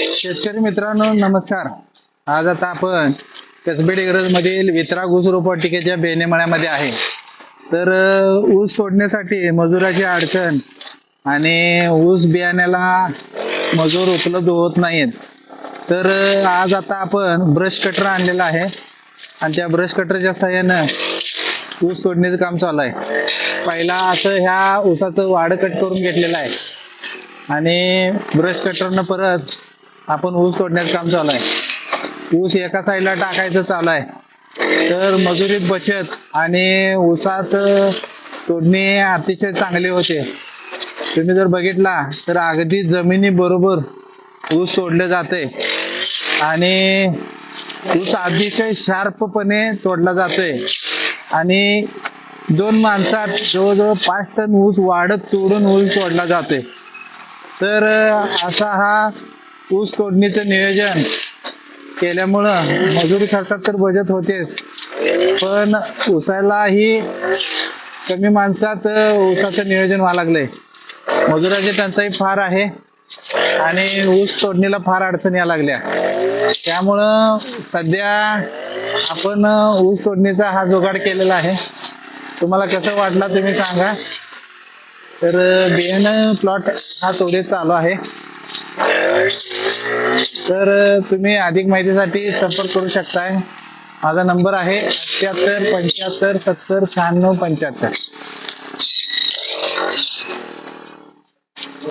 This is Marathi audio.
शेतकरी मित्रांनो नमस्कार. आज आता आपण कसबे डिग्रज मधील वित्रा ऊस रोपवाटिकेच्या बेनेमळ्यामध्ये आहे. तर ऊस सोडण्यासाठी मजुराची अडचण आणि ऊस बियाण्याला मजूर उपलब्ध होत नाहीत. तर आज आता आपण ब्रश कटर आणलेला आहे आणि त्या ब्रश कटरच्या सहाय्यानं ऊस तोडण्याचं काम चालू आहे. पहिला असं ह्या ऊसाचं वाढ कट करून घेतलेलं आहे. आणि ब्रश कटरनं परत आपण ऊस तोडण्याचं काम चालू आहे. ऊस एका साईडला टाकायचं चालू आहे. तर मजुरीत बचत आणि ऊसात तोडणे अतिशय चांगले होते. तुम्ही जर बघितला तर अगदी जमिनी बरोबर ऊस तोडले जाते आणि ऊस अतिशय शार्पपणे तोडला जातोय. आणि दोन माणसात जवळजवळ पाच टन ऊस वाढत तोडून ऊस तोडला जातोय. तर असा हा ऊस तोडणीचं नियोजन केल्यामुळं मजुरी खर्चात तर बचत होतेच. पण ऊसालाही कमी माणसात ऊसाचं नियोजन व्हावं लागलंय. मजुराची टंचाई फार आहे आणि ऊस तोडणीला फार अडचणी या लागल्या. त्यामुळं सध्या आपण ऊस तोडणीचा हा जुगाड केलेला आहे. तुम्हाला कसं वाटला तुम्ही सांगा. तर बियाणं प्लॉट हा तोडे चालू आहे. तर तुम्ही अधिक माहितीसाठी संपर्क करू शकताय. माझा नंबर आहे अठ्याहत्तर पंच्याहत्तर सत्तर शहाण्णव पंच्याहत्तर.